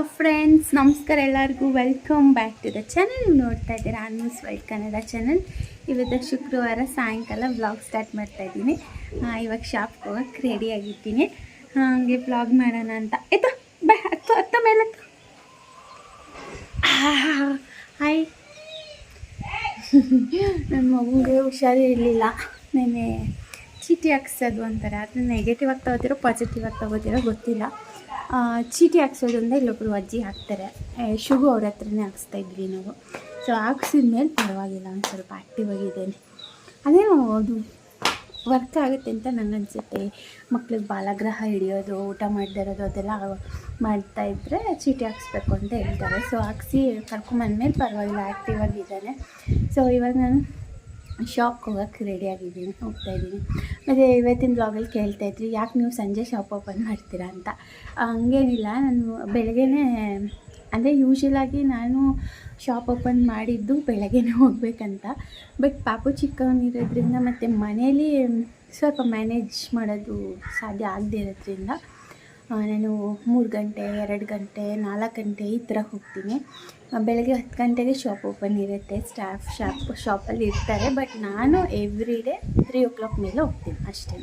Hello friends ನಮಸ್ಕಾರ ಎಲ್ಲರಿಗೂ. Welcome back to the channel ನೋಡ್ತಾ ಇದ್ದೀರಾ ಅನ್ಮಿಸ್ ವೈಟ್ ಕನ್ನಡ ಚಾನಲ್ ಇವತ್ತು ಶುಕ್ರವಾರ ಸಾಯಂಕಾಲ ವ್ಲಾಗ್ ಸ್ಟಾರ್ಟ್ ಮಾಡ್ತಾ ಇದ್ದೀನಿ. ಇವಾಗ ಶಾಪ್ಗೆ ಹೋಗೋಕ್ಕೆ ರೆಡಿ ಆಗಿದ್ದೀನಿ. ಹಾಗೆ ವ್ಲಾಗ್ ಮಾಡೋಣ ಅಂತ. ಆಯ್ತು ಬೈ ಹತ್ತು ಹತ್ತ ಮೇಲೆ ಹಾಯ್ ನನ್ನ ಮಗುಗೆ ಹುಷಾರಿರಲಿಲ್ಲ ನೆನೆ ಚೀಟಿ ಹಾಕ್ಸೋದು ಅಂತಾರೆ ಅದನ್ನ ನೆಗೆಟಿವ್ ಆಗಿ ತಗೋತಿರೋ ಪಾಸಿಟಿವ್ ಆಗಿ ತಗೋತಿರೋ ಗೊತ್ತಿಲ್ಲ. ಚೀಟಿ ಹಾಕ್ಸೋದು ಅಂದರೆ ಇಲ್ಲೊಬ್ರು ಅಜ್ಜಿ ಹಾಕ್ತಾರೆ. ಶುಗು ಅವ್ರ ಹತ್ರನೇ ಹಾಕ್ಸ್ತಾ ಇದ್ವಿ ನಾವು. ಸೊ ಹಾಕ್ಸಿದ ಮೇಲೆ ಪರವಾಗಿಲ್ಲ, ಒಂದು ಸ್ವಲ್ಪ ಆ್ಯಕ್ಟಿವ್ ಆಗಿದ್ದೇನೆ ಅದೇನೋ ಅದು ವರ್ಕ್ ಆಗುತ್ತೆ ಅಂತ ನಂಗೆ ಅನಿಸುತ್ತೆ. ಮಕ್ಳಿಗೆ ಬಾಲಗ್ರಹ ಹಿಡಿಯೋದು, ಊಟ ಮಾಡದೇ ಇರೋದು, ಅದೆಲ್ಲ ಮಾಡ್ತಾ ಇದ್ದರೆ ಚೀಟಿ ಹಾಕ್ಸ್ಬೇಕು ಅಂತ ಹೇಳ್ತಾರೆ. ಸೊ ಹಾಕ್ಸಿ ಕರ್ಕೊಂಬಂದ್ಮೇಲೆ ಪರವಾಗಿಲ್ಲ ಆ್ಯಕ್ಟಿವ್ ಆಗಿದ್ದಾನೆ ಸೊ ಇವಾಗ ನಾನು ಶಾಪ್ಗೆ ಹೋಗೋಕ್ಕೆ ರೆಡಿ ಆಗಿದ್ದೀನಿ, ಹೋಗ್ತಾ ಇದ್ದೀನಿ. ಮತ್ತು ಇವತ್ತಿನ ಬ್ಲಾಗಲ್ಲಿ ಕೇಳ್ತಾ ಇದ್ರಿ, ಯಾಕೆ ನೀವು ಸಂಜೆ ಶಾಪ್ ಓಪನ್ ಮಾಡ್ತೀರಾ ಅಂತ. ಹಂಗೇನಿಲ್ಲ, ನಾನು ಬೆಳಗ್ಗೆನೇ, ಅಂದರೆ ಯೂಶ್ವಲಾಗಿ ನಾನು ಶಾಪ್ ಓಪನ್ ಮಾಡಿದ್ದು ಬೆಳಗ್ಗೆನೇ ಹೋಗಬೇಕಂತ. ಬಟ್ ಪಾಪು ಚಿಕ್ಕವನಿರೋದ್ರಿಂದ ಮತ್ತು ಮನೇಲಿ ಸ್ವಲ್ಪ ಮ್ಯಾನೇಜ್ ಮಾಡೋದು ಸಾಧ್ಯ ಆಗದೇ ಇರೋದ್ರಿಂದ ನಾನು ಮೂರು ಗಂಟೆ, ಎರಡು ಗಂಟೆ, ನಾಲ್ಕು ಗಂಟೆ ಈ ಥರ ಹೋಗ್ತೀನಿ. ಬೆಳಗ್ಗೆ ಹತ್ತು ಗಂಟೆಗೆ ಶಾಪ್ ಓಪನ್ ಇರುತ್ತೆ. ಸ್ಟಾಫ್ ಶಾಪ್ ಶಾಪಲ್ಲಿ ಇರ್ತಾರೆ. ಬಟ್ ನಾನು every day three o'clock ಮೇಲೆ ಹೋಗ್ತೀನಿ ಅಷ್ಟೇ.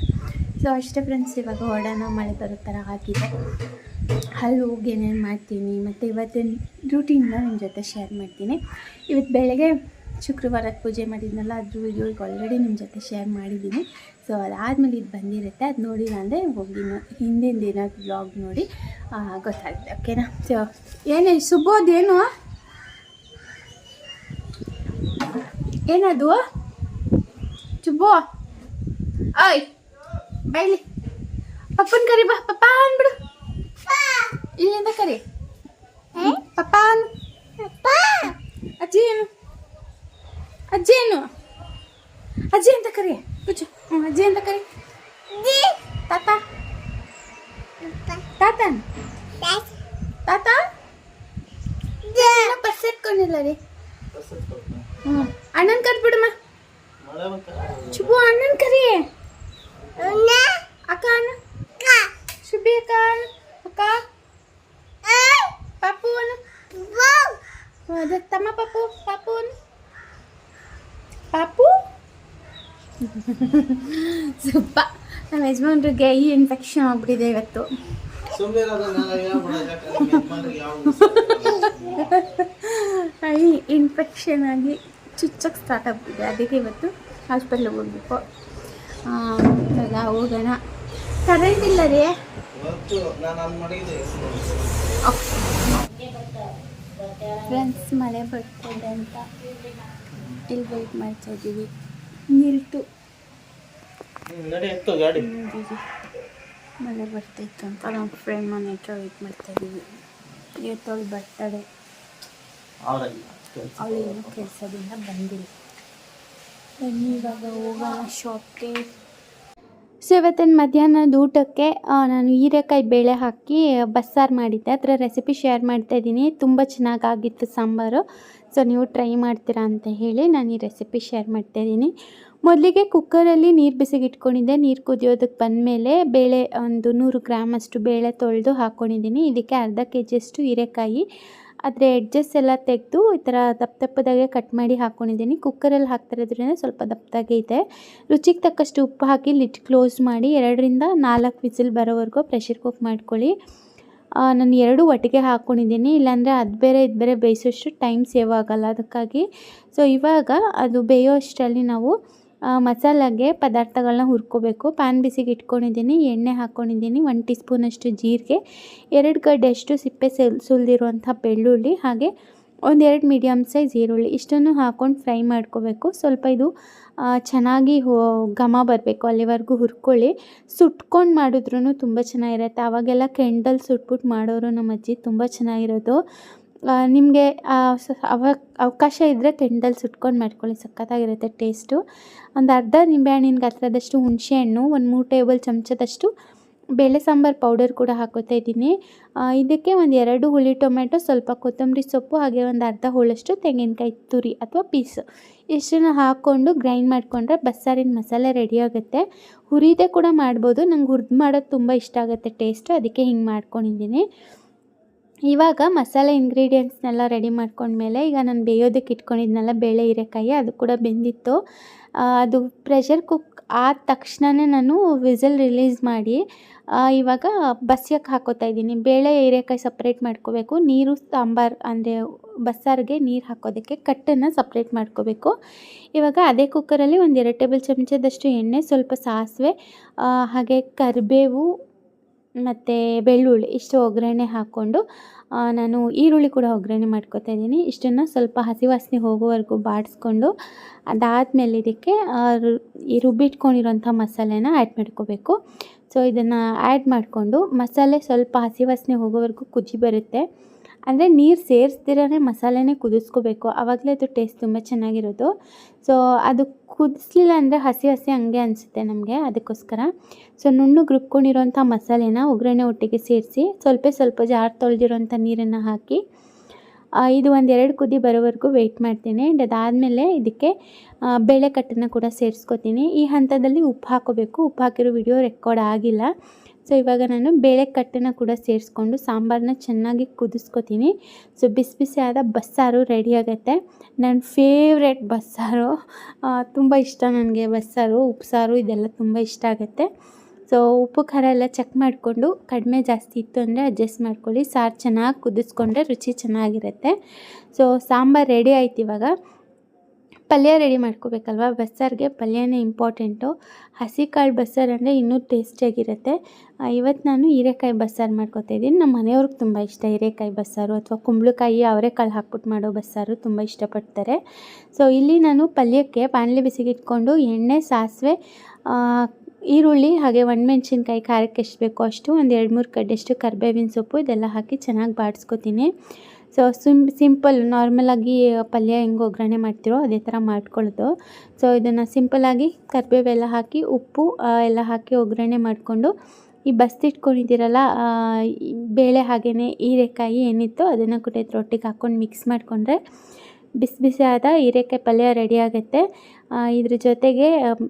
ಸೊ ಅಷ್ಟೇ ಫ್ರೆಂಡ್ಸ್ ಇವಾಗ ಹೊಡೋಣ ಮಳೆ ಬರೋ ಥರ ಆಗಿದೆ. ಅಲ್ಲಿ ಹೋಗಿ ಏನೇನು ಮಾಡ್ತೀನಿ, ಮತ್ತು ಇವತ್ತಿನ ರೂಟೀನ್ನ ನಿಮ್ಮ ಜೊತೆ ಶೇರ್ ಮಾಡ್ತೀನಿ. ಇವತ್ತು ಬೆಳಗ್ಗೆ ಶುಕ್ರವಾರದ ಪೂಜೆ ಮಾಡಿದ್ನಲ್ಲ, ಅದು ವಿಡಿಯೋ ಈಗ ಆಲ್ರೆಡಿ ನಿಮ್ಮ ಜೊತೆ ಶೇರ್ ಮಾಡಿದ್ದೀನಿ. ಸೊ ಅದಾದಮೇಲೆ ಇದು ಬಂದಿರುತ್ತೆ. ಅದು ನೋಡಿಲ್ಲ ಅಂದರೆ ಹೋಗಿ ಹಿಂದಿನ ದಿನ ಬ್ಲಾಗ್ ನೋಡಿ ಗೊತ್ತಾಗುತ್ತೆ ಓಕೆನಾ ಸೊ ಏನೇ ಸುಬ್ಬೋದೇನು ಏನದು? ಚುಬ್ಬೋ ಐ ಬೈಲಿ. ಪಪ್ಪನ ಕರಿ ಬಾ, ಪಪ್ಪ ಅಂದ್ಬಿಡು. ಇಲ್ಲಿಂದ ಕರಿ. ಪಪ್ಪ ಅಜ್ಜಿ ಏನು? ಅಜ್ಜಿ ಏನು? ಅಜ್ಜಿ ಅಂತ ಕರಿ. ಕುಚ್ಚು ಅಜ್ಜಿ ಅಂತ ಕರಿ ತಾತ ತಾತನ್ ತಾತ ಪರ್ಸ್ ಎತ್ಕೊಂಡಿಲ್ಲ ರೀ ಹ್ಞೂ ಅಣ್ಣನ ಕರ್ಬಿಡಮ್ಮ ಶುಭು ಅಣ್ಣನ ಕರಿ ಅಕ್ಕ ಅಣ್ಣ ಶುಭಿ ಅಕ್ಕ ಅಕ್ಕ ಪಾಪು ಅಣ್ಣ ಅದೇ ತಮ್ಮ ಪಾಪು ಪಾಪು ಅಣ್ಣ ಪಾಪು ಸುಪ್ಪ ನಮ್ಮ ಯಜಮಾನ್ರಿಗೆ ಈ ಇನ್ಫೆಕ್ಷನ್ ಆಗ್ಬಿಟ್ಟಿದೆ ಇವತ್ತು. ಈ ಇನ್ಫೆಕ್ಷನ್ ಆಗಿ ಚುಚ್ಚಕ್ಕೆ ಸ್ಟಾರ್ಟ್ ಆಗ್ಬಿಟ್ಟಿದೆ. ಅದಕ್ಕೆ ಇವತ್ತು ಹಾಸ್ಪಿಟ್ಲಿಗೆ ಹೋಗ್ಬೇಕು. ಇವಾಗ ಹೋಗೋಣ. ಕರೆಂಟ್ ಇಲ್ಲ ರೀ ಫ್ರೆಂಡ್ಸ್ ಮಳೆ ಬರ್ತಿದೆ ಅಂತ. ಇಲ್ಲಿ ವೆಯ್ಟ್ ಮಾಡ್ತಾ ಇದ್ದೀವಿ. ನಿಲ್ತು. ಮಳೆ ಬರ್ತಿತ್ತು ಅಂತ ನಮ್ಮ ಫ್ರೆಂಡ್ ಮನೆ ಹತ್ರ ವೆಯ್ಟ್ ಮಾಡ್ತಾ ಇದ್ದೀವಿ. ಬರ್ತಾಳೆ ಅವಳು ಏನೋ ಕೆಲಸದಿಂದ ಬಂದಿಲ್ಲ. ಇವಾಗ ಹೋಗೋಣ ಶಾಪ್ಗೆ ಸೊ ಇವತ್ತಿನ ಮಧ್ಯಾಹ್ನದ ಊಟಕ್ಕೆ ನಾನು ಹೀರೆಕಾಯಿ ಬೇಳೆ ಹಾಕಿ ಬಸ್ಸಾರು ಮಾಡಿದ್ದೆ. ಅದರ ರೆಸಿಪಿ ಶೇರ್ ಮಾಡ್ತಾ ಇದ್ದೀನಿ. ತುಂಬ ಚೆನ್ನಾಗಾಗಿತ್ತು ಸಾಂಬಾರು. ಸೊ ನೀವು ಟ್ರೈ ಮಾಡ್ತೀರಾ ಅಂತ ಹೇಳಿ ನಾನು ಈ ರೆಸಿಪಿ ಶೇರ್ ಮಾಡ್ತಾ ಇದ್ದೀನಿ. ಮೊದಲಿಗೆ ಕುಕ್ಕರಲ್ಲಿ ನೀರು ಬಿಸಿಗೆ ಇಟ್ಕೊಂಡಿದ್ದೆ ನೀರು ಕುದಿಯೋದಕ್ಕೆ ಬಂದಮೇಲೆ ಬೇಳೆ ಒಂದು ನೂರು ಗ್ರಾಮ್ ಅಷ್ಟು ಬೇಳೆ ತೊಳೆದು ಹಾಕ್ಕೊಂಡಿದ್ದೀನಿ ಇದಕ್ಕೆ ಅರ್ಧ ಕೆ ಜಿಯಷ್ಟು ಹೀರೆಕಾಯಿ. ಅದರ ಎಡ್ಜಸ್ ಎಲ್ಲ ತೆಗೆದು ಈ ಥರ ದಪ್ಪ ದಪ್ಪದಾಗೆ ಕಟ್ ಮಾಡಿ ಹಾಕ್ಕೊಂಡಿದ್ದೀನಿ ಕುಕ್ಕರಲ್ಲಿ ಹಾಕ್ತಿರೋದ್ರಿಂದ ಸ್ವಲ್ಪ ದಪ್ಪದಾಗೆ ಇದೆ. ರುಚಿಗೆ ತಕ್ಕಷ್ಟು ಉಪ್ಪು ಹಾಕಿ ಲಿಟ್ ಕ್ಲೋಸ್ ಮಾಡಿ ಎರಡರಿಂದ ನಾಲ್ಕು ವಿಸಿಲ್ ಬರೋವರೆಗೂ ಪ್ರೆಷರ್ ಕುಕ್ ಮಾಡ್ಕೊಳ್ಳಿ. ನಾನು ಎರಡು ಒಟ್ಟಿಗೆ ಹಾಕ್ಕೊಂಡಿದ್ದೀನಿ ಇಲ್ಲಾಂದರೆ ಅದು ಬೇರೆ ಇದು ಬೇರೆ ಬೇಯಿಸೋಷ್ಟು ಟೈಮ್ ಸೇವ್ ಆಗೋಲ್ಲ ಅದಕ್ಕಾಗಿ. ಸೊ ಇವಾಗ ಅದು ಬೇಯೋ ಅಷ್ಟರಲ್ಲಿ ನಾವು ಮಸಾಲೆಗೆ ಮಸಾಲಾಗೆ ಪದಾರ್ಥಗಳನ್ನ ಹುರ್ಕೋಬೇಕು. ಪ್ಯಾನ್ ಬಿಸಿಗೆ ಇಟ್ಕೊಂಡಿದ್ದೀನಿ, ಎಣ್ಣೆ ಹಾಕ್ಕೊಂಡಿದ್ದೀನಿ ಒನ್ ಟೀ ಸ್ಪೂನಷ್ಟು ಜೀರಿಗೆ, ಎರಡು ಗಡ್ಡೆಯಷ್ಟು ಸಿಪ್ಪೆ ಸುಲ್ ಸುಲಿದಿರುವಂಥ ಬೆಳ್ಳುಳ್ಳಿ, ಹಾಗೆ ಒಂದೆರಡು ಮೀಡಿಯಮ್ ಸೈಜ್ ಈರುಳ್ಳಿ ಇಷ್ಟನ್ನು ಹಾಕ್ಕೊಂಡು ಫ್ರೈ ಮಾಡ್ಕೋಬೇಕು. ಸ್ವಲ್ಪ ಇದು ಚೆನ್ನಾಗಿ ಹೋ, ಘಮ ಬರಬೇಕು, ಅಲ್ಲಿವರೆಗೂ ಹುರ್ಕೊಳ್ಳಿ. ಸುಟ್ಕೊಂಡು ಮಾಡಿದ್ರೂ ತುಂಬ ಚೆನ್ನಾಗಿರುತ್ತೆ. ಆವಾಗೆಲ್ಲ ಕೆಂಡಲ್ ಸುಟ್ಬಿಟ್ಟು ಮಾಡೋರು ನಮ್ಮ ಅಜ್ಜಿ ತುಂಬ ಚೆನ್ನಾಗಿರೋದು. ನಿಮಗೆ ಅವ, ಅವಕಾಶ ಇದ್ದರೆ ಕೆಂಡಲ್ ಸುಟ್ಕೊಂಡು ಮಾಡ್ಕೊಳ್ಳಿ, ಸಖತ್ತಾಗಿರುತ್ತೆ ಟೇಸ್ಟು. ಒಂದು ಅರ್ಧ ನಿಂಬೆಹಣ್ಣಿನ ಗಾತ್ರದಷ್ಟು ಹುಣಸೆಹಣ್ಣು ಒಂದು ಮೂರು ಟೇಬಲ್ ಚಮಚದಷ್ಟು ಬೇಳೆ ಸಾಂಬಾರು ಪೌಡರ್ ಕೂಡ ಹಾಕೋತಾ ಇದ್ದೀನಿ. ಇದಕ್ಕೆ ಒಂದು ಎರಡು ಹುಳಿ ಟೊಮೆಟೊ ಸ್ವಲ್ಪ ಕೊತ್ತಂಬರಿ ಸೊಪ್ಪು, ಹಾಗೆ ಒಂದು ಅರ್ಧ ಹೋಳಷ್ಟು ತೆಂಗಿನಕಾಯಿ ತುರಿ ಅಥವಾ ಪೀಸ್. ಇಷ್ಟನ್ನು ಹಾಕ್ಕೊಂಡು ಗ್ರೈಂಡ್ ಮಾಡಿಕೊಂಡ್ರೆ ಬಸ್ಸಾರಿನ ಮಸಾಲೆ ರೆಡಿ ಆಗುತ್ತೆ. ಹುರಿದೇ ಕೂಡ ಮಾಡ್ಬೋದು. ನಂಗೆ ಹುರಿದು ಮಾಡೋದು ತುಂಬ ಇಷ್ಟ ಆಗುತ್ತೆ ಟೇಸ್ಟು ಅದಕ್ಕೆ ಹಿಂಗೆ ಮಾಡ್ಕೊಂಡಿದ್ದೀನಿ. ಇವಾಗ ಮಸಾಲೆ ಇಂಗ್ರೀಡಿಯೆಂಟ್ಸ್ನೆಲ್ಲ ರೆಡಿ ಮಾಡ್ಕೊಂಡ್ಮೇಲೆ ಈಗ ನಾನು ಬೇಯೋದಕ್ಕೆ ಇಟ್ಕೊಂಡಿದ್ನಲ್ಲ ಬೇಳೆ, ಹೀರೆಕಾಯಿ, ಅದು ಕೂಡ ಬೆಂದಿತ್ತು. ಅದು ಪ್ರೆಷರ್ ಕುಕ್ ಆದ ತಕ್ಷಣವೇ ನಾನು ವಿಸಲ್ ರಿಲೀಸ್ ಮಾಡಿ ಇವಾಗ ಬಸ್ಯಕ್ಕೆ ಹಾಕೋತಾ ಇದ್ದೀನಿ. ಬೇಳೆ, ಹೀರೆಕಾಯಿ ಸಪ್ರೇಟ್ ಮಾಡ್ಕೋಬೇಕು. ನೀರು, ಸಾಂಬಾರು ಅಂದರೆ ಬಸ್ಸಾರಿಗೆ ನೀರು ಹಾಕೋದಕ್ಕೆ ಕಟ್ಟನ್ನು ಸಪ್ರೇಟ್ ಮಾಡ್ಕೋಬೇಕು. ಇವಾಗ ಅದೇ ಕುಕ್ಕರಲ್ಲಿ ಒಂದು ಎರಡು ಟೇಬಲ್ ಚಮಚದಷ್ಟು ಎಣ್ಣೆ, ಸ್ವಲ್ಪ ಸಾಸಿವೆ ಹಾಗೆ ಕರಿಬೇವು ಮತ್ತು ಬೆಳ್ಳುಳ್ಳಿ ಇಷ್ಟು ಒಗ್ಗರಣೆ ಹಾಕ್ಕೊಂಡು ನಾನು ಈರುಳ್ಳಿ ಕೂಡ ಒಗ್ಗರಣೆ ಮಾಡ್ಕೊತಾ ಇದ್ದೀನಿ. ಇಷ್ಟನ್ನು ಸ್ವಲ್ಪ ಹಸಿ ವಾಸನೆ ಹೋಗೋವರೆಗೂ ಬಾಡಿಸ್ಕೊಂಡು, ಅದಾದಮೇಲೆ ಇದಕ್ಕೆ ರುಬ್ಬಿಟ್ಕೊಂಡಿರೋಂಥ ಮಸಾಲೆನ ಆ್ಯಡ್ ಮಾಡ್ಕೋಬೇಕು. ಸೊ ಇದನ್ನು ಆ್ಯಡ್ ಮಾಡಿಕೊಂಡು ಮಸಾಲೆ ಸ್ವಲ್ಪ ಹಸಿ ವಾಸನೆ ಹೋಗೋವರೆಗೂ ಕುದಿ ಬರುತ್ತೆ. ಅಂದರೆ ನೀರು ಸೇರಿಸ್ದಿರೇ ಮಸಾಲೆನೇ ಕುದಿಸ್ಕೋಬೇಕು. ಆವಾಗಲೇ ಅದು ಟೇಸ್ಟ್ ತುಂಬ ಚೆನ್ನಾಗಿರೋದು. ಸೊ ಅದು ಕುದಿಸ್ಲಿಲ್ಲ ಅಂದರೆ ಹಸಿ ಹಸಿ ಹಂಗೆ ಅನಿಸುತ್ತೆ ನಮಗೆ ಅದಕ್ಕೋಸ್ಕರ. ಸೊ ನುಣ್ಣು ರುಬ್ಕೊಂಡಿರೋಂಥ ಮಸಾಲೆನ ಒಗ್ಗರಣೆ ಒಟ್ಟಿಗೆ ಸೇರಿಸಿ ಸ್ವಲ್ಪ ಸ್ವಲ್ಪ ಜಾರ್ ತೊಳೆದಿರೋಂಥ ನೀರನ್ನು ಹಾಕಿ ಇದು ಒಂದು ಎರಡು ಕುದಿ ಬರೋವರೆಗೂ ವೆಯ್ಟ್ ಮಾಡ್ತೀನಿ. ಆ್ಯಂಡ್ ಅದಾದಮೇಲೆ ಇದಕ್ಕೆ ಆ, ಬೇಳೆ ಕಟ್ಟನ್ನು ಕೂಡ ಸೇರಿಸ್ಕೊತೀನಿ. ಈ ಹಂತದಲ್ಲಿ ಉಪ್ಪು ಹಾಕೋಬೇಕು. ಉಪ್ಪು ಹಾಕಿರೋ ವಿಡಿಯೋ ರೆಕಾರ್ಡ್ ಆಗಿಲ್ಲ. ಸೊ ಇವಾಗ ನಾನು ಬೇಳೆ ಕಟ್ಟನ್ನು ಕೂಡ ಸೇರಿಸ್ಕೊಂಡು ಸಾಂಬಾರನ್ನ ಚೆನ್ನಾಗಿ ಕುದಿಸ್ಕೊತೀನಿ. ಸೊ ಬಿಸಿ ಬಿಸಿ ಆದ ಬಸ್ಸಾರು ರೆಡಿ ಆಗುತ್ತೆ. ನನ್ನ ಫೇವ್ರೆಟ್ ಬಸ್ಸಾರು. ತುಂಬ ಇಷ್ಟ ನನಗೆ ಬಸ್ಸಾರು ಉಪ್ಸಾರು ಇದೆಲ್ಲ ತುಂಬ ಇಷ್ಟ ಆಗುತ್ತೆ. ಸೊ ಉಪ್ಪು, ಖಾರ ಎಲ್ಲ ಚೆಕ್ ಮಾಡಿಕೊಂಡು ಕಡಿಮೆ ಜಾಸ್ತಿ ಇತ್ತು ಅಂದರೆ ಅಡ್ಜಸ್ಟ್ ಮಾಡ್ಕೊಳ್ಳಿ. ಸಾರು ಚೆನ್ನಾಗಿ ಕುದಿಸ್ಕೊಂಡ್ರೆ ರುಚಿ ಚೆನ್ನಾಗಿರುತ್ತೆ. ಸೊ ಸಾಂಬಾರು ರೆಡಿ ಆಯ್ತು ಇವಾಗ. ಪಲ್ಯ ರೆಡಿ ಮಾಡ್ಕೋಬೇಕಲ್ವ? ಬಸ್ಸಾರಿಗೆ ಪಲ್ಯನೇ ಇಂಪಾರ್ಟೆಂಟು ಹಸಿ ಕಾಳು ಬಸ್ಸಾರು ಅಂದರೆ ಇನ್ನೂ ಟೇಸ್ಟಿಯಾಗಿರುತ್ತೆ ಇವತ್ತು ನಾನು ಹೀರೆಕಾಯಿ ಬಸ್ಸಾರು ಮಾಡ್ಕೊತಾ ಇದ್ದೀನಿ. ನಮ್ಮ ಮನೆಯವ್ರಿಗೆ ತುಂಬ ಇಷ್ಟ ಹೀರೆಕಾಯಿ ಬಸ್ಸಾರು ಅಥವಾ ಕುಂಬಳಕಾಯಿ ಅವರೆಕಾಳು ಹಾಕ್ಬಿಟ್ಟು ಮಾಡೋ ಬಸ್ಸಾರು ತುಂಬ ಇಷ್ಟಪಡ್ತಾರೆ. ಸೊ ಇಲ್ಲಿ ನಾನು ಪಲ್ಯಕ್ಕೆ ಬಾಣಲೆ ಬಿಸಿಗೆ ಇಟ್ಕೊಂಡು ಎಣ್ಣೆ, ಸಾಸಿವೆ ಈರುಳ್ಳಿ ಹಾಗೆ ಒಣಮೆಣ್ಸಿನ್ಕಾಯಿ ಖಾರಕ್ಕೆ ಎಷ್ಟು ಬೇಕೋ ಅಷ್ಟು ಒಂದು ಎರಡು ಮೂರು ಕಡ್ಡೆಷ್ಟು ಕರ್ಬೇವಿನ ಸೊಪ್ಪು ಇದೆಲ್ಲ ಹಾಕಿ ಚೆನ್ನಾಗಿ ಬಾಡಿಸ್ಕೊತೀನಿ. ಸೊ ಸಿಮ್ ಸಿಂಪಲ್ ನಾರ್ಮಲಾಗಿ ಪಲ್ಯ ಹೆಂಗೆ ಒಗ್ಗರಣೆ ಮಾಡ್ತಿರೋ ಅದೇ ಥರ ಮಾಡ್ಕೊಳ್ಳೋದು. ಸೊ ಇದನ್ನು ಸಿಂಪಲಾಗಿ ಕರಿಬೇವೆಲ್ಲ ಹಾಕಿ, ಉಪ್ಪು ಎಲ್ಲ ಹಾಕಿ ಒಗ್ಗರಣೆ ಮಾಡಿಕೊಂಡು, ಈ ಬಸ್ತಿಟ್ಕೊಂಡಿದ್ದೀರಲ್ಲ ಬೇಳೆ ಹಾಗೆಯೇ ಹೀರೆಕಾಯಿ ಏನಿತ್ತು ಅದನ್ನು ಕೂಡ ರೊಟ್ಟಿಗೆ ಹಾಕ್ಕೊಂಡು ಮಿಕ್ಸ್ ಮಾಡಿಕೊಂಡ್ರೆ ಬಿಸಿ ಬಿಸಿ ಆದ ಹೀರೆಕಾಯಿ ಪಲ್ಯ ರೆಡಿ ಆಗುತ್ತೆ ಆ, ಇದ್ರ ಜೊತೆಗೆ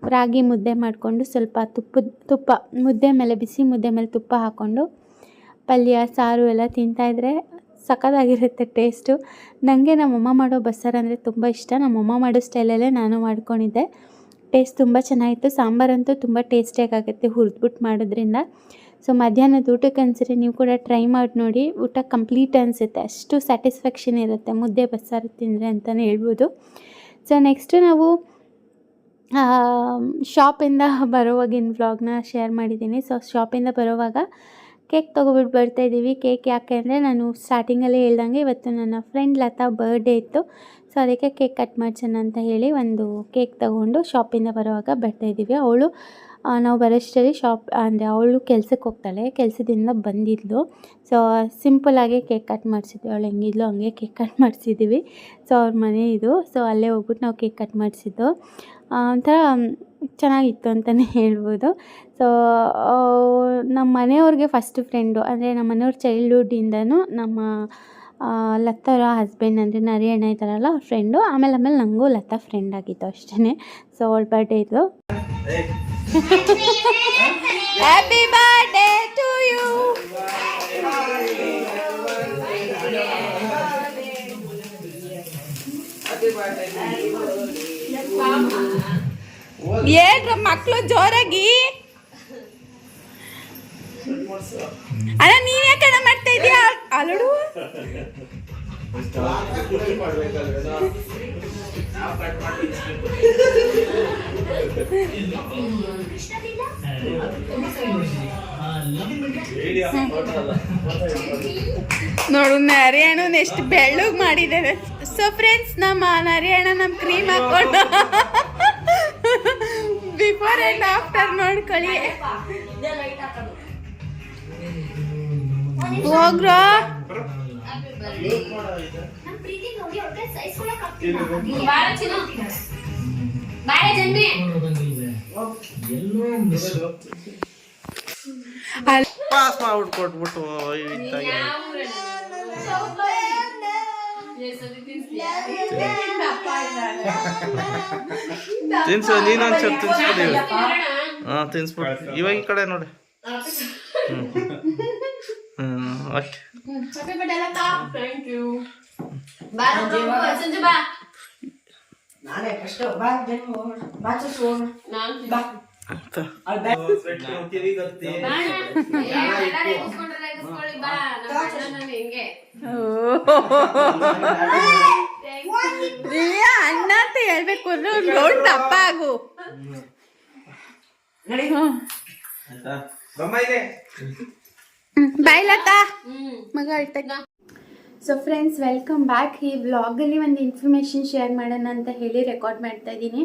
ರಾಗಿ ಮುದ್ದೆ ಮಾಡಿಕೊಂಡು ಸ್ವಲ್ಪ ತುಪ್ಪದ ತುಪ್ಪ ಮುದ್ದೆ ಮೇಲೆ ಬಿಸಿ ಮುದ್ದೆ ಮೇಲೆ ತುಪ್ಪ ಹಾಕ್ಕೊಂಡು ಪಲ್ಯ ಸಾರು ಎಲ್ಲ ತಿಂತಾಯಿದ್ರೆ ಸಖತ್ತಾಗಿರುತ್ತೆ ಟೇಸ್ಟು. ನನಗೆ ನಮ್ಮಮ್ಮ ಮಾಡೋ ಬಸ್ಸಾರು ಅಂದರೆ ತುಂಬ ಇಷ್ಟ. ನಮ್ಮಮ್ಮ ಮಾಡೋ ಸ್ಟೈಲಲ್ಲೇ ನಾನು ಮಾಡ್ಕೊಂಡಿದ್ದೆ. ಟೇಸ್ಟ್ ತುಂಬ ಚೆನ್ನಾಗಿತ್ತು. ಸಾಂಬಾರಂತೂ ತುಂಬ ಟೇಸ್ಟಿಯಾಗುತ್ತೆ ಹುರಿದ್ಬಿಟ್ಟು ಮಾಡೋದ್ರಿಂದ. ಸೊ ಮಧ್ಯಾಹ್ನದ ಊಟಕ್ಕೆ ಅನ್ಸರಿ ನೀವು ಕೂಡ ಟ್ರೈ ಮಾಡಿ ನೋಡಿ. ಊಟ ಕಂಪ್ಲೀಟ್ ಅನಿಸುತ್ತೆ. ಅಷ್ಟು ಸ್ಯಾಟಿಸ್ಫ್ಯಾಕ್ಷನ್ ಇರುತ್ತೆ. ಮುದ್ದೆ ಬಸ್ಸಾರು ತಿಂದರೆ ಅಂತಲೇ ಹೇಳ್ಬೋದು. ಸೊ ನೆಕ್ಸ್ಟ್ ನಾವು ಶಾಪಿಂದ ಬರೋವಾಗಿನ ವ್ಲಾಗ್ನ ಶೇರ್ ಮಾಡಿದ್ದೀನಿ. ಸೊ ಶಾಪಿಂದ ಬರೋವಾಗ ಕೇಕ್ ತೊಗೊಬಿಟ್ಟು ಬರ್ತಾಯಿದ್ದೀವಿ ಕೇಕ್ ಯಾಕೆ ಅಂದರೆ ನಾನು ಸ್ಟಾರ್ಟಿಂಗಲ್ಲೇ ಹೇಳ್ದಂಗೆ ಇವತ್ತು ನನ್ನ ಫ್ರೆಂಡ್ ಲತಾ ಬರ್ಡೇ ಇತ್ತು. ಸೊ ಅದಕ್ಕೆ ಕೇಕ್ ಕಟ್ ಮಾಡ್ಸೋಣ ಅಂತ ಹೇಳಿ ಒಂದು ಕೇಕ್ ತಗೊಂಡು ಶಾಪಿಂದ ಬರುವಾಗ ಬರ್ತಾಯಿದ್ದೀವಿ ಅವಳು ನಾವು ಬರೋಷ್ಟರಲ್ಲಿ ಶಾಪ್, ಅಂದರೆ ಅವಳು ಕೆಲ್ಸಕ್ಕೆ ಹೋಗ್ತಾಳೆ, ಕೆಲಸದಿಂದ ಬಂದಿದ್ಲು. ಸೊ ಆಗಿ ಕೇಕ್ ಕಟ್ ಮಾಡಿಸಿದ್ವಿ. ಅವಳು ಹೆಂಗಿದ್ಲು ಹಂಗೆ ಕೇಕ್ ಕಟ್ ಮಾಡಿಸಿದ್ದೀವಿ ಸೊ ಅವ್ರ ಮನೆ ಇದು. ಸೊ ಅಲ್ಲೇ ಹೋಗ್ಬಿಟ್ಟು ನಾವು ಕೇಕ್ ಕಟ್ ಮಾಡಿಸಿದ್ದು. ಒಂಥರ ಚೆನ್ನಾಗಿತ್ತು ಅಂತಲೇ ಹೇಳ್ಬೋದು. ಸೊ ನಮ್ಮ ಮನೆಯವ್ರಿಗೆ ಫಸ್ಟ್ ಫ್ರೆಂಡು ಅಂದರೆ ನಮ್ಮ ಮನೆಯವ್ರ ಚೈಲ್ಡ್ಹುಡ್ಡಿಂದನೂ ನಮ್ಮ ಲತಾ ಲತಾರ ಹಸ್ಬೆಂಡ್ ಅಂದರೆ ನರಿಯಣ್ಣ ಇದ್ದಾರಲ್ಲ ಅವ್ರ ಫ್ರೆಂಡು ಆಮೇಲೆ ಆಮೇಲೆ ನನಗೂ ಲತಾ ಫ್ರೆಂಡ್ ಆಗಿತ್ತು ಅಷ್ಟೇ ಸೊ ಅವಳ ಬರ್ಡೇ ಇದು. ಹ್ಯಾಪಿ ಬರ್ಡೇ ಟು ಯು ಏನ್ರ ಮಕ್ಕಳು ಜೋರಾಗಿ? ಅಲ್ಲ ನೀನ್ ಯಾಕಣ ಮಾಡ್ತಾ ಇದೀಯಾ? ಅಲಡು ನೋಡು ನರಿಯಾಣ ಎಷ್ಟು ಬೆಳ್ಳಗ್ ಮಾಡಿದ್ದಾರೆ. ಸೊ ಫ್ರೆಂಡ್ಸ್ ನಮ್ಮ ನಾರಾಯಣ ನಮ್ಮ ಕ್ರೀಮ್ ಹಾಕೊಂಡು ಬಿಫೋರ್ ಅಂಡ್ ಆಫ್ಟರ್ ನೋಡ್ಕೊಳ್ಳಿ. ಹೋಗ್ರೋ? ಪಾಸ್ ಮಾಡ್ಬಿಟ್ಟು ಕೊಟ್ಬಿಟ್ಟು ತಿನ್ಸು ತಿನ್ಸು ನೀನೊಂಚೂರು ತಿನ್ಸ್ಬಿಡಿ ಹಾಂ ತಿನ್ಸ್ಬಿಟ್ಟು ಇವಾಗ ಈ ಕಡೆ ನೋಡಿ. ಹ್ಮ್. ಹ್ಞೂ ಓಕೆ. ಬಾ ನಾನೇ ಕಷ್ಟ ಬಾ ಜನ್ಮ ಬಾಚಿಸು ನಾನು ಬಾ. ಅಂತ ಅಣ್ಣ ಅಂತ ಹೇಳ್ಬೇಕು ಅಂದ್ರೆ ದಪ್ಪ ಆಗು. ಮಗ ಅಳ್ತಾ. ಸೊ ಫ್ರೆಂಡ್ಸ್ ವೆಲ್ಕಮ್ ಬ್ಯಾಕ್ ಈ ವ್ಲಾಗಲ್ಲಿ ಒಂದು ಇನ್ಫಾರ್ಮೇಷನ್ ಶೇರ್ ಮಾಡೋಣ ಅಂತ ಹೇಳಿ ರೆಕಾರ್ಡ್ ಮಾಡ್ತಾ ಇದ್ದೀನಿ.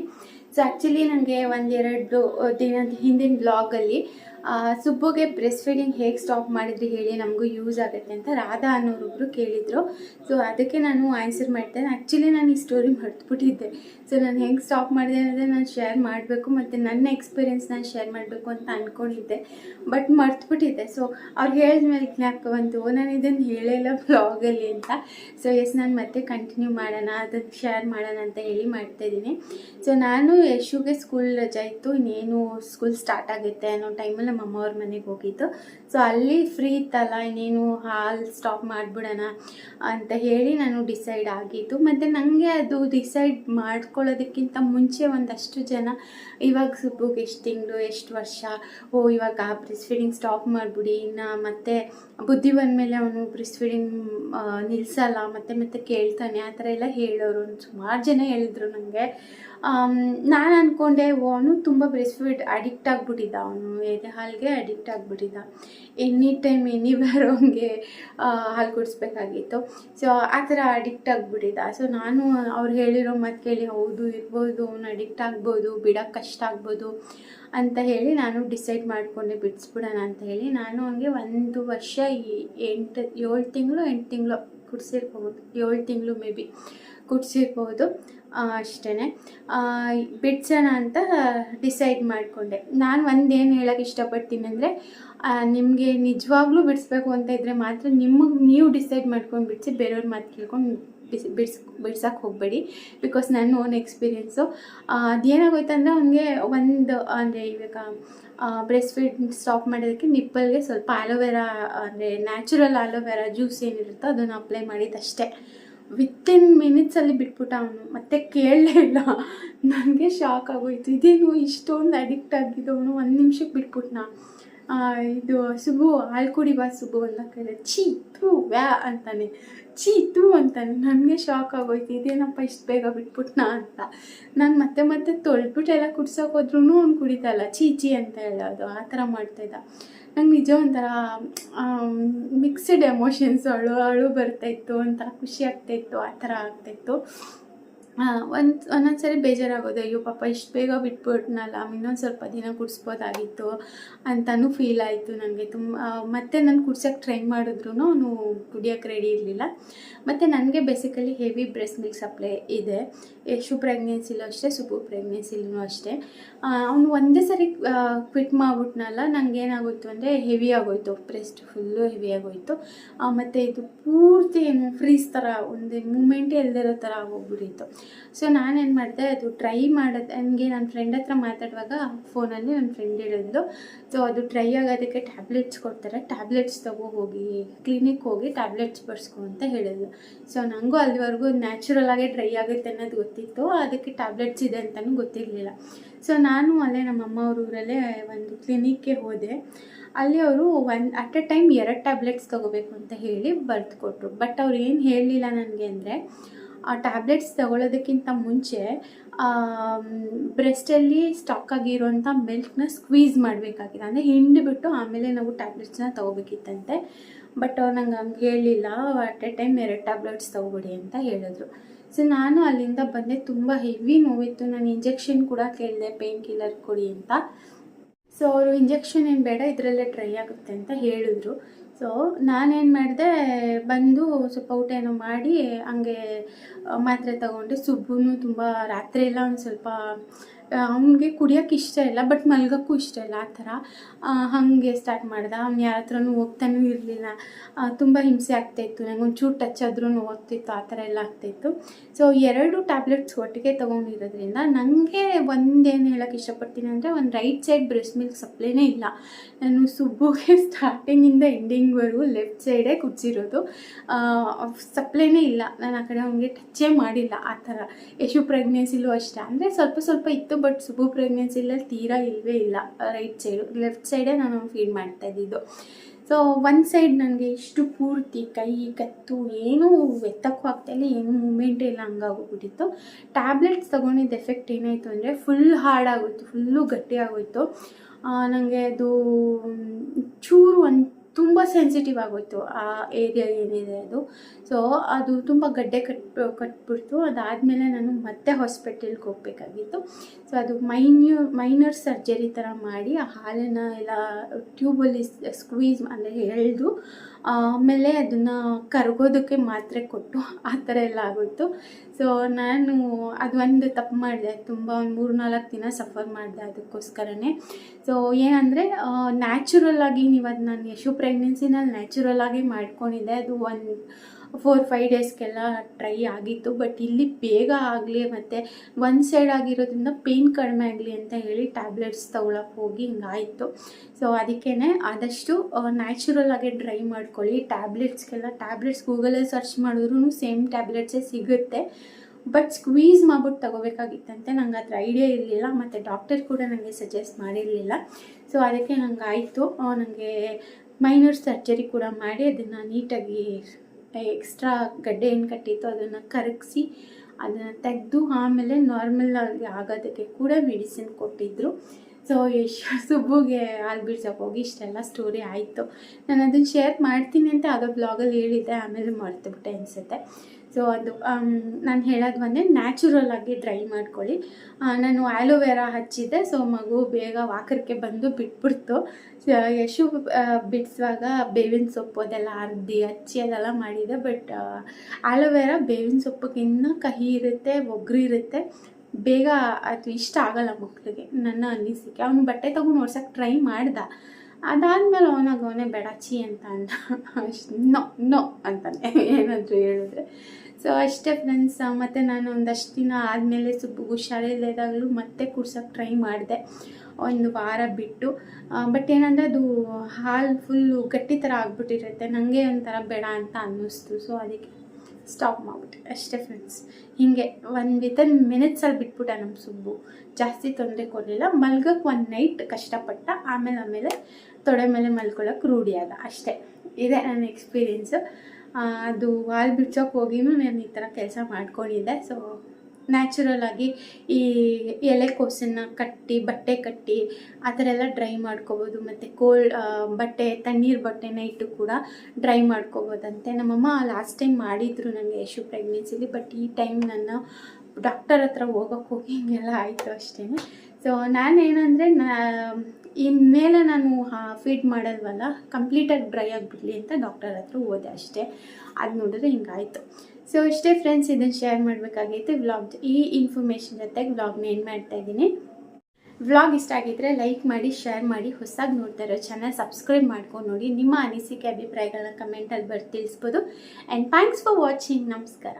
ಸೊ ಆ್ಯಕ್ಚುಲಿ ನನಗೆ ಒಂದೆರಡು ದಿನದ ಹಿಂದಿನ ಬ್ಲಾಗಲ್ಲಿ ಸುಬ್ಬುಗೆ ಬ್ರೆಸ್ಟ್ ಫೀಡಿಂಗ್ ಹೇಗೆ ಸ್ಟಾಪ್ ಮಾಡಿದ್ರಿ ಹೇಳಿ ನಮಗೂ ಯೂಸ್ ಆಗುತ್ತೆ ಅಂತ ರಾಧಾ ಅನ್ನೋರೊಬ್ಬರು ಕೇಳಿದರು. ಸೊ ಅದಕ್ಕೆ ನಾನು ಆನ್ಸರ್ ಮಾಡ್ತೇನೆ. ಆ್ಯಕ್ಚುಲಿ ನಾನು ಈ ಸ್ಟೋರಿ ಮರ್ತ್ಬಿಟ್ಟಿದ್ದೆ. ಸೊ ನಾನು ಹೆಂಗೆ ಸ್ಟಾಪ್ ಮಾಡಿದೆ ಅನ್ನೋದೇ ನಾನು ಶೇರ್ ಮಾಡಬೇಕು ಮತ್ತು ನನ್ನ ಎಕ್ಸ್ಪೀರಿಯೆನ್ಸ್ ನಾನು ಶೇರ್ ಮಾಡಬೇಕು ಅಂತ ಅಂದ್ಕೊಂಡಿದ್ದೆ ಬಟ್ ಮರ್ತುಬಿಟ್ಟಿದ್ದೆ. ಸೊ ಅವ್ರು ಹೇಳಿದ ಮೇಲೆ ಜ್ಞಾಪಕ ಬಂತು. ನಾನು ಇದನ್ನು ಹೇಳಿಲ್ಲ ಬ್ಲಾಗಲ್ಲಿ ಅಂತ. ಸೊ ಎಸ್ ನಾನು ಮತ್ತೆ ಕಂಟಿನ್ಯೂ ಮಾಡೋಣ ಅದನ್ನು ಶೇರ್ ಮಾಡೋಣ ಅಂತ ಹೇಳಿ ಮಾಡ್ತಾಯಿದ್ದೀನಿ ಸೊ ನಾನು ಯಶುಗೆ ಸ್ಕೂಲ್ ರಜೆ ಇತ್ತು ಇನ್ನೇನು ಸ್ಕೂಲ್ ಸ್ಟಾರ್ಟ್ ಆಗುತ್ತೆ ಅನ್ನೋ ಟೈಮಲ್ಲಿ ನಮ್ಮ ಅಮ್ಮ ಅವ್ರ ಮನೆಗೆ ಹೋಗಿತ್ತು ಸೊ ಅಲ್ಲಿ ಫ್ರೀ ಇತ್ತಲ್ಲ, ಇನ್ನೇನು ಹಾಲ್ ಸ್ಟಾಪ್ ಮಾಡಿಬಿಡೋಣ ಅಂತ ಹೇಳಿ ನಾನು ಡಿಸೈಡ್ ಆಗಿತ್ತು ಮತ್ತು ನನಗೆ ಅದು ಡಿಸೈಡ್ ಮಾಡ್ಕೊಳ್ಳೋದಕ್ಕಿಂತ ಮುಂಚೆ ಒಂದಷ್ಟು ಜನ, ಇವಾಗ ಸುಬ್ಬುಗೆ ಎಷ್ಟು ತಿಂಗಳು, ಎಷ್ಟು ವರ್ಷ, ಓ, ಇವಾಗ ಆ ಬ್ರೆಸ್ಟ್ ಫೀಡಿಂಗ್ ಸ್ಟಾಪ್ ಮಾಡಿಬಿಡಿ, ಇನ್ನು ಮತ್ತೆ ಬುದ್ಧಿ ಬಂದ ಮೇಲೆ ಅವನು ಬ್ರೆಸ್ಟ್ ಫೀಡಿಂಗ್ ನಿಲ್ಲಿಸಲ್ಲ ಮತ್ತೆ ಮತ್ತೆ ಕೇಳ್ತಾನೆ, ಆ ಥರ ಎಲ್ಲ ಹೇಳೋರು ಸುಮಾರು ಜನ ಹೇಳಿದ್ರು ನನಗೆ ನಾನು ಅಂದ್ಕೊಂಡೆ ಅವನು ತುಂಬ ಬ್ರೆಸ್ಟ್ ಫೀಡ್ ಅಡಿಕ್ಟ್ ಆಗಿಬಿಟ್ಟಿದ್ದ, ಅವನು ಎದೆ ಹಾಲಿಗೆ ಅಡಿಕ್ಟ್ ಆಗಿಬಿಟ್ಟಿದ್ದ. ಎನಿ ಟೈಮ್, ಎನಿ ಬಾರ್ ಅವನಿಗೆ ಹಾಲು ಕುಡಿಸ್ಬೇಕಾಗಿತ್ತು. ಸೊ ಆ ಥರ ಅಡಿಕ್ಟ್ ಆಗಿಬಿಟ್ಟಿದ್ದ. ಸೊ ನಾನು ಅವ್ರು ಹೇಳಿರೋ ಮತ್ತು ಕೇಳಿ, ಹೌದು ಇರ್ಬೋದು, ಅವ್ನು ಅಡಿಕ್ಟ್ ಆಗ್ಬೋದು ಬಿಡೋಕ್ಕೆ ಕಷ್ಟ ಆಗ್ಬೋದು ಅಂತ ಹೇಳಿ ನಾನು ಡಿಸೈಡ್ ಮಾಡಿಕೊಂಡೆ, ಬಿಡಿಸ್ಬಿಡೋಣ ಅಂತ ಹೇಳಿ ನಾನು ಹಂಗೆ ಒಂದು ವರ್ಷ ಎಂಟು, ಏಳು ತಿಂಗಳು, ಎಂಟು ತಿಂಗಳು ಕುಡಿಸಿರ್ಬೋದು ಏಳು ತಿಂಗಳು ಮೇ ಬಿ ಕುಡಿಸಿರ್ಬೋದು ಅಷ್ಟೇ ಬಿಡ್ಸೋಣ ಅಂತ ಡಿಸೈಡ್ ಮಾಡಿಕೊಂಡೆ. ನಾನು ಒಂದೇನು ಹೇಳೋಕ್ಕೆ ಇಷ್ಟಪಡ್ತೀನಿ ಅಂದರೆ ನಿಮಗೆ ನಿಜವಾಗ್ಲೂ ಬಿಡಿಸ್ಬೇಕು ಅಂತ ಇದ್ದರೆ ಮಾತ್ರ ನಿಮಗೆ, ನೀವು ಡಿಸೈಡ್ ಮಾಡ್ಕೊಂಡು ಬಿಡಿಸಿ ಬೇರೆಯವ್ರ ಮಾತು ಕೇಳ್ಕೊಂಡು ಬಿಸಿ ಬಿಡ್ಸ್ ಬಿಡ್ಸಕ್ಕೆ ಹೋಗಬೇಡಿ. ಬಿಕಾಸ್ ನನ್ನ ಓನ್ ಎಕ್ಸ್ಪೀರಿಯೆನ್ಸು ಅದೇನಾಗೋಯ್ತು ಅಂದರೆ ಅವನಿಗೆ ಒಂದು, ಅಂದರೆ ಇವಾಗ ಬ್ರೆಸ್ಟ್ ಫೀಡ್ ಸ್ಟಾಪ್ ಮಾಡೋದಕ್ಕೆ ನಿಪ್ಪಲ್ಗೆ ಸ್ವಲ್ಪ ಆಲೋವೆರಾ ಅಂದರೆ ನ್ಯಾಚುರಲ್ ಆಲೋವೆರಾ ಜ್ಯೂಸ್ ಏನಿರುತ್ತೋ ಅದನ್ನು ಅಪ್ಲೈ ಮಾಡಿದ್ದಷ್ಟೇ ವಿತಿನ್ ಮಿನಿಟ್ಸಲ್ಲಿ ಬಿಟ್ಬಿಟ್ಟ ಅವನು. ಮತ್ತೆ ಕೇಳಲೇ ಇಲ್ಲ. ನನಗೆ ಶಾಕ್ ಆಗೋಯ್ತು. ಇದೇನು ಇಷ್ಟೊಂದು ಅಡಿಕ್ಟ್ ಆಗಿದ್ದವನು ಒಂದು ನಿಮಿಷಕ್ಕೆ ಬಿಟ್ಬಿಟ್ನ? ಇದು ಸುಬು ಹಾಲು ಕುಡಿ ಬಾ ಸುಬು ಅಂತ ಕೇಳಿದೆ. ಛೀ, ಥೂ, ವ್ಯಾ ಅಂತಾನೆ. ಛೀ, ಥೂ ಅಂತಾನೆ. ನನಗೆ ಶಾಕ್ ಆಗೋಯ್ತು. ಇದೇನಪ್ಪ ಇಷ್ಟು ಬೇಗ ಬಿಟ್ಬಿಟ್ನಾ ಅಂತ. ನಾನು ಮತ್ತೆ ಮತ್ತೆ ತೊಳ್ಬಿಟ್ಟು ಎಲ್ಲ ಕುಡ್ಸೋಕೆ ಹೋದ್ರೂ ಅವ್ನು ಕುಡಿತಲ್ಲ ಛೀ ಛೀ ಅಂತ ಹೇಳೋದು ಆ ಥರ ಮಾಡ್ತಾಯಿದ್ದ ನಂಗೆ ನಿಜ ಒಂಥರ ಮಿಕ್ಸ್ಡ್ ಎಮೋಷನ್ಸ್ ಅಳು ಅಳು ಬರ್ತಾಯಿತ್ತು ಒಂಥರ ಖುಷಿ ಆಗ್ತಾಯಿತ್ತು ಆ ಥರ ಆಗ್ತಾಯಿತ್ತು ಒಂದು ಒಂದೊಂದು ಸರಿ ಬೇಜಾರಾಗೋದು. ಅಯ್ಯೋ, ಪಾಪ ಇಷ್ಟು ಬೇಗ ಬಿಟ್ಬಿಟ್ನಲ್ಲ ಇನ್ನೊಂದು ಸ್ವಲ್ಪ ದಿನ ಕುಡಿಸ್ಬೋದಾಗಿತ್ತು ಅಂತಲೂ ಫೀಲ್ ಆಯಿತು ನನಗೆ ತುಂಬ ಮತ್ತು ನಾನು ಕುಡ್ಸೋಕ್ಕೆ ಟ್ರೈ ಮಾಡಿದ್ರು ಅವನು ಕುಡಿಯೋಕ್ಕೆ ರೆಡಿ ಇರಲಿಲ್ಲ. ಮತ್ತು ನನಗೆ basically heavy breast milk supply ಇದೆ. ಯಶು ಪ್ರೆಗ್ನೆನ್ಸಿಲೂ ಅಷ್ಟೇ ಸುಬು ಪ್ರೆಗ್ನೆನ್ಸಿಲೂ ಅಷ್ಟೇ. ಅವನು ಒಂದೇ ಸರಿ ಕ್ವಿಟ್ ಮಾಡ್ಬಿಟ್ನಲ್ಲ ನನಗೆ ಏನಾಗೋಯ್ತು ಅಂದರೆ ಹೆವಿ ಆಗೋಯ್ತು. ಬ್ರೆಸ್ಟ್ ಫುಲ್ಲು ಹೆವಿ ಆಗೋಯ್ತು. ಮತ್ತು ಇದು ಪೂರ್ತಿ ಏನು ಫ್ರೀಸ್ ಥರ, ಒಂದು ಮೂಮೆಂಟೇ ಇಲ್ದಿರೋ ಥರ ಆಗೋಗ್ಬಿಟ್ಟಿತ್ತು. ಸೊ ನಾನೇನು ಮಾಡಿದೆ, ಅದು ಟ್ರೈ ಮಾಡೋದು ನನಗೆ ನನ್ನ ಫ್ರೆಂಡ್ ಹತ್ರ ಮಾತಾಡುವಾಗ ಫೋನಲ್ಲಿ ನನ್ನ ಫ್ರೆಂಡ್ ಹೇಳಿದ್ಲು ಸೊ ಅದು ಟ್ರೈ ಆಗೋದಕ್ಕೆ ಟ್ಯಾಬ್ಲೆಟ್ಸ್ ಕೊಡ್ತಾರೆ. ಟ್ಯಾಬ್ಲೆಟ್ಸ್ ತಗೋ ಹೋಗಿ ಕ್ಲಿನಿಕ್ ಹೋಗಿ ಟ್ಯಾಬ್ಲೆಟ್ಸ್ ಬರ್ಸ್ಕೊ ಅಂತ ಹೇಳಿದ್ರು. ಸೊ ನನಗೂ ಅಲ್ಲಿವರೆಗೂ ನ್ಯಾಚುರಲ್ ಆಗಿ ಡ್ರೈ ಆಗುತ್ತೆ ಅನ್ನೋದು ಗೊತ್ತಿತ್ತು. ಅದಕ್ಕೆ ಟ್ಯಾಬ್ಲೆಟ್ಸ್ ಇದೆ ಅಂತಲೂ ಗೊತ್ತಿರಲಿಲ್ಲ. ಸೊ ನಾನು ಅಲ್ಲೇ ನಮ್ಮ ಅಮ್ಮ ಅವ್ರ ಊರಲ್ಲೇ ಒಂದು ಕ್ಲಿನಿಕ್ಗೆ ಹೋದೆ. ಅಲ್ಲಿ ಅವರು ಒನ್ ಅಟ್ ಎ ಟೈಮ್ ಎರಡು ಟ್ಯಾಬ್ಲೆಟ್ಸ್ ತೊಗೋಬೇಕು ಅಂತ ಹೇಳಿ ಬರೆದುಕೊಟ್ರು ಬಟ್ ಅವ್ರು ಏನು ಹೇಳಲಿಲ್ಲ ನನಗೆ ಅಂದರೆ ಆ ಟ್ಯಾಬ್ಲೆಟ್ಸ್ ತಗೊಳ್ಳೋದಕ್ಕಿಂತ ಮುಂಚೆ ಬ್ರೆಸ್ಟಲ್ಲಿ ಸ್ಟಾಕ್ ಆಗಿರುವಂಥ ಮಿಲ್ಕ್ನ ಸ್ಕ್ವೀಸ್ ಮಾಡಬೇಕಾಗಿದೆ. ಅಂದರೆ ಹಿಂಡಿಬಿಟ್ಟು ಆಮೇಲೆ ನಾವು ಟ್ಯಾಬ್ಲೆಟ್ಸ್ನ ತೊಗೋಬೇಕಿತ್ತಂತೆ. ಬಟ್ ನಂಗೆ ಹಂಗೆ ಹೇಳಿಲ್ಲ. ಅಟ್ ಎ ಟೈಮ್ ಎರಡು ಟ್ಯಾಬ್ಲೆಟ್ಸ್ ತೊಗೊಬಿಡಿ ಅಂತ ಹೇಳಿದ್ರು. ಸೊ ನಾನು ಅಲ್ಲಿಂದ ಬಂದೆ. ತುಂಬ ಹೆವಿ ನೋವಿತ್ತು. ನಾನು ಇಂಜೆಕ್ಷನ್ ಕೂಡ ಕೇಳಿದೆ. ಪೇನ್ ಕಿಲ್ಲರ್ ಕೊಡಿ ಅಂತ. ಸೊ ಅವರು ಇಂಜೆಕ್ಷನ್ ಏನು ಬೇಡ, ಇದರಲ್ಲೇ ಟ್ರೈ ಆಗುತ್ತೆ ಅಂತ ಹೇಳಿದ್ರು. ಸೊ ನಾನೇನು ಮಾಡಿದೆ, ಬಂದು ಸ್ವಲ್ಪ ಊಟ ಏನೋ ಮಾಡಿ, ಹಂಗೆ, ಮಾತ್ರೆ ತಗೊಂಡೆ ಸುಬ್ಬುನು ತುಂಬ ರಾತ್ರಿ ಎಲ್ಲ ಒಂದು ಸ್ವಲ್ಪ ಅವನಿಗೆ ಕುಡಿಯೋಕ್ಕೆ ಇಷ್ಟ ಇಲ್ಲ ಬಟ್ ಮಲ್ಗೋಕ್ಕೂ ಇಷ್ಟ ಇಲ್ಲ ಆ ಥರ. ಹಾಗೆ ಸ್ಟಾರ್ಟ್ ಮಾಡ್ದೆ. ಅವ್ನು ಯಾರ ಹತ್ರನೂ ಹೋಗ್ತಾನೂ ಇರಲಿಲ್ಲ. ತುಂಬ ಹಿಂಸೆ ಆಗ್ತಾಯಿತ್ತು ನಂಗೆ ಒಂಚೂರು ಟಚ್ ಆದ್ರೂ ಓದ್ತಿತ್ತು ಆ ಥರ ಎಲ್ಲ ಆಗ್ತಾಯಿತ್ತು ಸೊ ಎರಡು ಟ್ಯಾಬ್ಲೆಟ್ಸ್ ಒಟ್ಟಿಗೆ ತೊಗೊಂಡಿರೋದ್ರಿಂದ ನನಗೆ ಒಂದೇನು ಹೇಳೋಕ್ಕೆ ಇಷ್ಟಪಡ್ತೀನಿ ಅಂದರೆ ಒಂದು ರೈಟ್ ಸೈಡ್ ಬ್ರೆಸ್ಟ್ ಮಿಲ್ಕ್ ಸಪ್ಲೈನೇ ಇಲ್ಲ. ನಾನು ಸುಬ್ಬುಗೆ ಸ್ಟಾರ್ಟಿಂಗಿಂದ ಎಂಡಿಂಗ್ವರೆಗೂ ಲೆಫ್ಟ್ ಸೈಡೇ ಕುದಿಸಿರೋದು ಸಪ್ಲೈನೇ ಇಲ್ಲ. ನಾನು ಆ ಕಡೆ ಅವನಿಗೆ ಟಚ್ಚೇ ಮಾಡಿಲ್ಲ ಆ ಥರ. ಯಶು ಪ್ರೆಗ್ನೆನ್ಸಿಲೂ ಅಷ್ಟೇ. ಅಂದರೆ ಸ್ವಲ್ಪ ಸ್ವಲ್ಪ ಇತ್ತು ಬಟ್ ಸುಬ್ಬು ಪ್ರೆಗ್ನೆನ್ಸಿಲಲ್ಲಿ ತೀರಾ ಇಲ್ಲವೇ ಇಲ್ಲ. ರೈಟ್ ಸೈಡು ಲೆಫ್ಟ್ ಸೈಡೇ ನಾನು ಫೀಡ್ ಮಾಡ್ತಾ ಇದ್ದಿದ್ದು. ಸೊ ಒಂದು ಸೈಡ್ ನನಗೆ ಇಷ್ಟು ಪೂರ್ತಿ ಕೈ, ಕತ್ತು ಏನೂ ಎತ್ತಕ್ಕೂ ಆಗ್ತಾಯಿಲ್ಲ ಏನೂ ಮೂಮೆಂಟೇ ಇಲ್ಲ ಹಂಗಾಗೋಗ್ಬಿಟ್ಟಿತ್ತು ಟ್ಯಾಬ್ಲೆಟ್ಸ್ ತೊಗೊಂಡಿದ್ದ ಎಫೆಕ್ಟ್ ಏನಾಯಿತು ಅಂದರೆ ಫುಲ್ ಹಾರ್ಡ್ ಆಗೋಯ್ತು ಫುಲ್ಲು ಗಟ್ಟಿಯಾಗೋಯ್ತು ನನಗೆ ಅದು, ಚೂರು ಒಂದು ತುಂಬ ಸೆನ್ಸಿಟಿವ್ ಆಗೋಯ್ತು. ಆ ಏರಿಯಾ ಏನಿದೆ ಅದು. ಸೊ ಅದು ತುಂಬ ಗಡ್ಡೆ ಕಟ್, ಕಟ್ಬಿಡ್ತು. ಅದಾದಮೇಲೆ ನಾನು ಮತ್ತೆ ಹಾಸ್ಪಿಟಲ್ಗೆ ಹೋಗಬೇಕಾಗಿತ್ತು. ಸೊ ಅದು ಮೈನ್ಯೂ ಮೈನರ್ ಸರ್ಜರಿ ಥರ ಮಾಡಿ ಆ ಹಾಲನ್ನು ಎಲ್ಲ ಟ್ಯೂಬಲ್ಲಿ ಸ್ಕ್ವೀಸ್ ಅಂದರೆ ಎಳೆದು, ಆಮೇಲೆ ಅದನ್ನು ಕರಗೋದಕ್ಕೆ ಮಾತ್ರೆ ಕೊಟ್ಟು ಆ ಥರ ಎಲ್ಲ ಆಗೋಯಿತು. ಸೊ ನಾನು ಅದು ಒಂದು ತಪ್ಪು ಮಾಡಿದೆ. ತುಂಬ ಒಂದು ಮೂರು ನಾಲ್ಕು ದಿನ ಸಫರ್ ಮಾಡಿದೆ ಅದಕ್ಕೋಸ್ಕರನೇ. ಸೊ ಏನಂದರೆ ನ್ಯಾಚುರಲ್ ಆಗಿ ನೀವು ಅದು ನಾನು ಯಶು ಪ್ರೆಗ್ನೆನ್ಸಿನಲ್ಲಿ ನ್ಯಾಚುರಲ್ ಆಗಿ ಮಾಡ್ಕೊಂಡಿದ್ದೆ. ಅದು ಒಂದು ಫೋರ್ ಫೈವ್ ಡೇಸ್ಗೆಲ್ಲ ಟ್ರೈ ಆಗಿತ್ತು ಬಟ್ ಇಲ್ಲಿ ಬೇಗ ಆಗಲಿ ಮತ್ತು ಒನ್ ಸೈಡ್ ಆಗಿರೋದ್ರಿಂದ ಪೇಯ್ನ್ ಕಡಿಮೆ ಆಗಲಿ ಅಂತ ಹೇಳಿ ಟ್ಯಾಬ್ಲೆಟ್ಸ್ ತೊಗೊಳಕ್ಕೆ ಹೋಗಿ ಹಿಂಗಾಯಿತು ಸೊ ಅದಕ್ಕೇ ಆದಷ್ಟು ನ್ಯಾಚುರಲ್ ಆಗಿ ಡ್ರೈ ಮಾಡ್ಕೊಳ್ಳಿ. ಟ್ಯಾಬ್ಲೆಟ್ಸ್ಗೆಲ್ಲ ಟ್ಯಾಬ್ಲೆಟ್ಸ್ ಗೂಗಲಲ್ಲಿ ಸರ್ಚ್ ಮಾಡಿದ್ರೂ ಸೇಮ್ ಟ್ಯಾಬ್ಲೆಟ್ಸೇ ಸಿಗುತ್ತೆ. ಬಟ್ ಸ್ಕ್ವೀಸ್ ಮಾಡ್ಬಿಟ್ಟು ತಗೋಬೇಕಾಗಿತ್ತಂತೆ. ನಂಗೆ ಅದ್ರ ಐಡಿಯಾ ಇರಲಿಲ್ಲ, ಮತ್ತು ಡಾಕ್ಟರ್ ಕೂಡ ನನಗೆ ಸಜೆಸ್ಟ್ ಮಾಡಿರಲಿಲ್ಲ. ಸೊ ಅದಕ್ಕೆ ನಂಗೆ ಆಯಿತು. ನನಗೆ ಮೈನರ್ ಸರ್ಜರಿ ಕೂಡ ಮಾಡಿ, ಅದನ್ನು ನೀಟಾಗಿ ಎಕ್ಸ್ಟ್ರಾ ಗಡ್ಡೆ ಏನು ಕಟ್ಟಿತ್ತು ಅದನ್ನು ಕರಗಿಸಿ ಅದನ್ನು ತೆಗೆದು ಆಮೇಲೆ ನಾರ್ಮಲ್ ಆಗಿ ಆಗೋದಕ್ಕೆ ಕೂಡ ಮೆಡಿಸಿನ್ ಕೊಟ್ಟಿದ್ದರು ಸೊ ಎಷ್ಟು ಸುಬ್ಬುಗೆ ಹಾಲು ಹೋಗಿ ಇಷ್ಟೆಲ್ಲ ಸ್ಟೋರಿ ಆಯಿತು. ನಾನು ಅದನ್ನು ಶೇರ್ ಮಾಡ್ತೀನಿ ಅಂತ ಆಗೋ ಬ್ಲಾಗಲ್ಲಿ ಹೇಳಿದ್ದೆ, ಆಮೇಲೆ ಮರ್ತುಬಿಟ್ಟೆ ಅನಿಸುತ್ತೆ. ಸೊ ಅದು ನಾನು ಹೇಳೋದು ಒಂದೇ ನ್ಯಾಚುರಲ್ ಆಗಿ ಡ್ರೈ ಮಾಡ್ಕೊಳ್ಳಿ. ನಾನು ಆ್ಯಲೋವೆರಾ ಹಚ್ಚಿದ್ದೆ ಸೊ ಮಗು ಬೇಗ ವಾಕರ್ಕೆ ಬಂದು ಬಿಟ್ಬಿಡ್ತು. ಯಶು ಬಿಡಿಸುವಾಗ ಬೇವಿನ ಸೊಪ್ಪು ಅದೆಲ್ಲ ಅರ್ದಿ ಹಚ್ಚಿ ಅದೆಲ್ಲ ಮಾಡಿದೆ ಬಟ್ ಆ್ಯಲೋವೆರಾ ಬೇವಿನ ಸೊಪ್ಪಿಗಿನ್ನ ಕಹಿ ಇರುತ್ತೆ ಒಗ್ರಿ ಇರುತ್ತೆ. ಬೇಗ ಅದು ಇಷ್ಟ ಆಗಲ್ಲ ಮಕ್ಕಳಿಗೆ ನನ್ನ ಅನಿಸಿಕೆ. ಅವನು ಬಟ್ಟೆ ತೊಗೊಂಡು ಓಡ್ಸೋಕೆ ಟ್ರೈ ಮಾಡ್ದ. ಅದಾದ್ಮೇಲೆ ಅವನಾಗ ಅವನೇ, ಬೇಡ ಅಂತ ಅಂದ. ನೋ ನೋ ಅಂತಾನೆ ಏನಾದರೂ ಹೇಳಿದ್ರೆ. ಸೊ ಅಷ್ಟೇ ಫ್ರೆಂಡ್ಸ್ ಮತ್ತು ನಾನು ಒಂದಷ್ಟು ದಿನ ಆದಮೇಲೆ ಸುಬ್ಬು ಹುಷಾರಿಲ್ಲದಾಗಲೂ ಮತ್ತೆ ಕುಡ್ಸೋಕ್ಕೆ ಟ್ರೈ ಮಾಡಿದೆ. ಒಂದು ವಾರ ಬಿಟ್ಟು. ಬಟ್ ಏನಂದರೆ ಅದು ಹಾಲು ಫುಲ್ಲು ಗಟ್ಟಿ ಥರ ಆಗಿಬಿಟ್ಟಿರುತ್ತೆ. ನನಗೆ ಒಂಥರ ಬೇಡ ಅಂತ ಅನ್ನಿಸ್ತು. ಸೊ ಅದಕ್ಕೆ ಸ್ಟಾಪ್ ಮಾಡಿಬಿಟ್ಟೆ. ಅಷ್ಟೇ ಫ್ರೆಂಡ್ಸ್ ಹೀಗೆ ಒಂದು ವಿತನ್ ಮಿನಿಟ್ಸಲ್ಲಿ ಬಿಟ್ಬಿಟ್ಟ ನಮ್ಮ ಸುಬ್ಬು. ಜಾಸ್ತಿ ತೊಂದರೆ ಕೊಡಲಿಲ್ಲ. ಮಲ್ಗೋಕ್ಕೆ ಒಂದು ನೈಟ್ ಕಷ್ಟಪಟ್ಟ. ಆಮೇಲೆ ಆಮೇಲೆ ತೊಡೆ ಮೇಲೆ ಮಲ್ಕೊಳ್ಳೋಕೆ ರೂಢಿಯಾದ ಅಷ್ಟೇ. ಇದೆ ನನ್ನ ಎಕ್ಸ್ಪೀರಿಯೆನ್ಸು ಅದು ವಾಲ್ ಬಿಡ್ಸೋಕೆ ಹೋಗಿನೂ ನಾನು ಈ ಥರ ಕೆಲಸ ಮಾಡ್ಕೊಂಡಿದ್ದೆ. ಸೊ ನ್ಯಾಚುರಲ್ ಆಗಿ ಈ ಎಲೆಕೋಸನ್ನು ಕಟ್ಟಿ, ಬಟ್ಟೆ ಕಟ್ಟಿ, ಆ ಥರ ಎಲ್ಲ ಡ್ರೈ ಮಾಡ್ಕೋಬೋದು. ಮತ್ತು ಕೋಲ್ಡ್ ಬಟ್ಟೆ, ತಣ್ಣೀರು ಬಟ್ಟೆನ ಇಟ್ಟು ಕೂಡ ಡ್ರೈ ಮಾಡ್ಕೋಬೋದಂತೆ. ನಮ್ಮಮ್ಮ ಲಾಸ್ಟ್ ಟೈಮ್ ಮಾಡಿದ್ರು ನನಗೆ ಯಶು ಪ್ರೆಗ್ನೆನ್ಸಿಲಿ ಬಟ್ ಈ ಟೈಮ್ ನನ್ನ ಡಾಕ್ಟರ್ ಹತ್ರ ಹೋಗೋಕ್ಕೆ ಹೋಗಿ ಹಿಂಗೆಲ್ಲ ಆಯಿತು ಅಷ್ಟೇ ಸೊ ನಾನೇನಂದರೆ, ನಾ ಇನ್ಮೇಲೆ ನಾನು ಫೀಡ್ ಮಾಡಲ್ವಲ್ಲ ಕಂಪ್ಲೀಟಾಗಿ ಡ್ರೈ ಆಗಿಬಿಡಲಿ ಅಂತ ಡಾಕ್ಟರ್ ಹತ್ರ ಹೋದೆ ಅಷ್ಟೇ. ಅದು ನೋಡಿದ್ರೆ ಹಿಂಗಾಯಿತು. ಸೊ ಇಷ್ಟೇ ಫ್ರೆಂಡ್ಸ್ ಇದನ್ನು ಶೇರ್ ಮಾಡಬೇಕಾಗಿತ್ತು ವ್ಲಾಗ್ ಈ ಇನ್ಫಾರ್ಮೇಷನ್ ಜೊತೆಗೆ ವ್ಲಾಗ್ನ ಏನು ಮಾಡ್ತಾ ಇದ್ದೀನಿ. ವ್ಲಾಗ್ ಇಷ್ಟ ಆಗಿದ್ರೆ ಲೈಕ್ ಮಾಡಿ ಶೇರ್ ಮಾಡಿ, ಹೊಸದಾಗಿ ನೋಡ್ತಾ ಇರೋ ಚಾನಲ್ ಸಬ್ಸ್ಕ್ರೈಬ್ ಮಾಡ್ಕೊಂಡು ನೋಡಿ. ನಿಮ್ಮ ಅನಿಸಿಕೆ ಅಭಿಪ್ರಾಯಗಳನ್ನ ಕಮೆಂಟಲ್ಲಿ ಬರ್ತಿಳಿಸ್ಬೋದು ಆ್ಯಂಡ್ ಥ್ಯಾಂಕ್ಸ್ ಫಾರ್ ವಾಚಿಂಗ್ ನಮಸ್ಕಾರ.